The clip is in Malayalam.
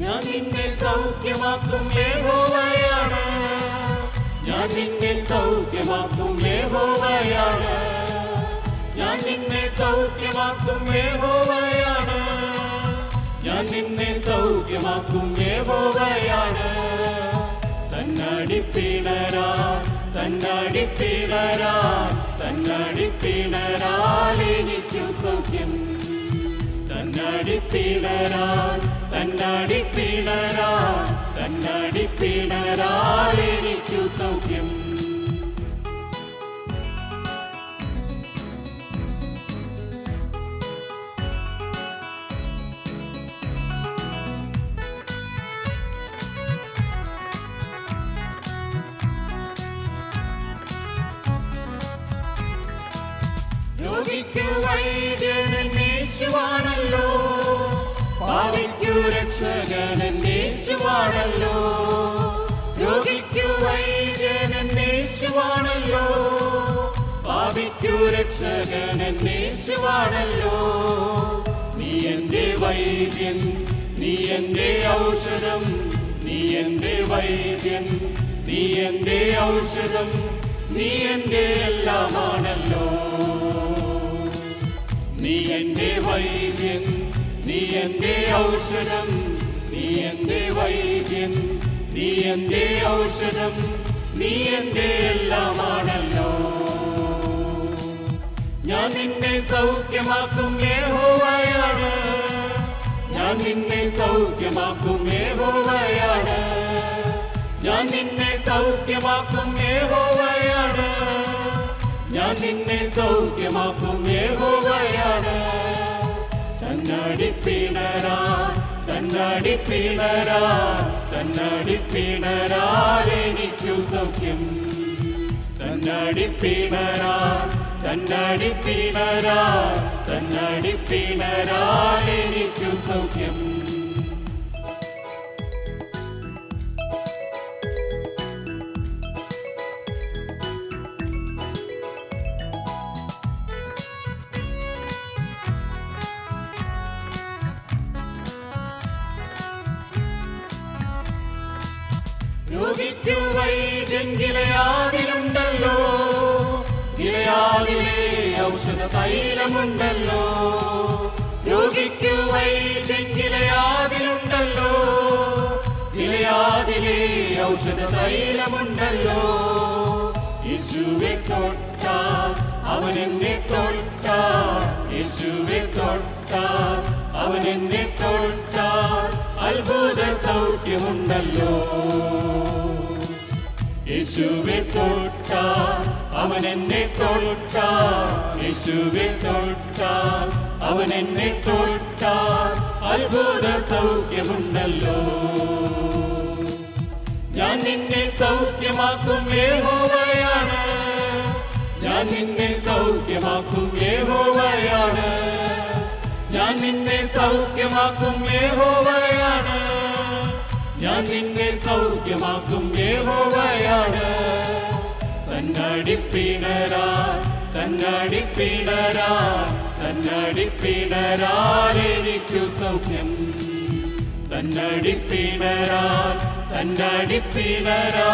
ഞാൻ നിന്നെ സൗഖ്യമാക്കും യഹോവയാണ്. ഞാൻ നിന്നെ സൗഖ്യമാക്കും യഹോവയാണ്. ഞാൻ നിന്നെ സൗഖ്യമാക്കും യഹോവയാണ്. ഞാൻ നിന്നെ സൗഖ്യമാക്കും യഹോവയാണ്. തന്നടിപ്പിണരാ തന്നടി തന്നടിപ്പിണരാൽ എനിക്കു സൗഖ്യം. തന്നടിപ്പിണരാ കണ്ണാടി പിണരാ എനിക്കു സൗഖ്യം രോഗിക്കു വൈദ്യനേശുവാണല്ലോ പാവിക്കു രക്ഷകനേശുവാണല്ലോ രോഗിക്കു വൈദ്യനേശുവാണല്ലോ പാവിക്കു രക്ഷകനേശുവാണല്ലോ നീ എന്റെ വൈദ്യൻ നീ എന്റെ ഔഷധം നീ എന്റെ വൈദ്യൻ നീ എന്റെ ഔഷധം നീ എന്റെ എല്ലാമാണല്ലോ. നീ എന്റെ ഔഷധം നീ എന്റെ വൈദ്യൻ നീ എന്റെ ഔഷധം നീ എന്റെ എല്ലാമാണല്ലോ. ഞാൻ നിന്നെ സൗഖ്യമാക്കും ഏഹോവയാണ് ഞാൻ നിന്നെ സൗഖ്യമാക്കും ഏഹോവയാണ് ഞാൻ നിന്നെ സൗഖ്യമാക്കും ഏഹോവയാണ് ഞാൻ നിന്നെ സൗഖ്യമാക്കും തന്നടിപ്പിണരാ തന്നടിപ്പിണരാ എനിക്കു സൗഖ്യം. തന്നടിപ്പിണരാ തന്നടിപ്പിണരാ തന്നടിപ്പിണരാ എനിക്കു സൗഖ്യം. രോഗിക്കു വൈദ്യൻ ഗിലയാതിലുണ്ടല്ലോ ഗിലയാതിലെ ഔഷധ തൈലമുണ്ടല്ലോ. രോഗിക്കു വൈദ്യൻ ഗിലയാതിലുണ്ടല്ലോ ഗിലയാതിലെ ഔഷധ തൈലമുണ്ടല്ലോ. യേശുവെ തൊട്ടാൽ അവൻ എന്നെ തൊട്ട യേശുവെ തൊട്ട അവൻ എന്നെ തൊട്ട. അത്ഭുത സൗഖ്യമുണ്ടല്ലോ. യേശുവെ തൊട്ട അവൻ എന്നെ തൊട്ട യേശുവെ തൊട്ട അവൻ എന്നെ തൊട്ട അത്ഭുത സൗഖ്യമുണ്ടല്ലോ. ഞാൻ നിന്നെ സൗഖ്യമാക്കും ഏഹോവയാണ് ഞാൻ നിന്നെ സൗഖ്യമാക്കും ഏഹോവയാണ് ഞാൻ നിന്നെ സൗഖ്യമാക്കും ഏഹോവയാണ് ഞാൻ നിന്നെ സൗഖ്യമാക്കും യഹോവയാണ്. തന്നടിപ്പിണരാ തന്നടിപ്പിണരാ തന്നടിപ്പിണരാ എനിക്കു സൗഖ്യം. തന്നടിപ്പിണരാ തന്നടിപ്പിണരാ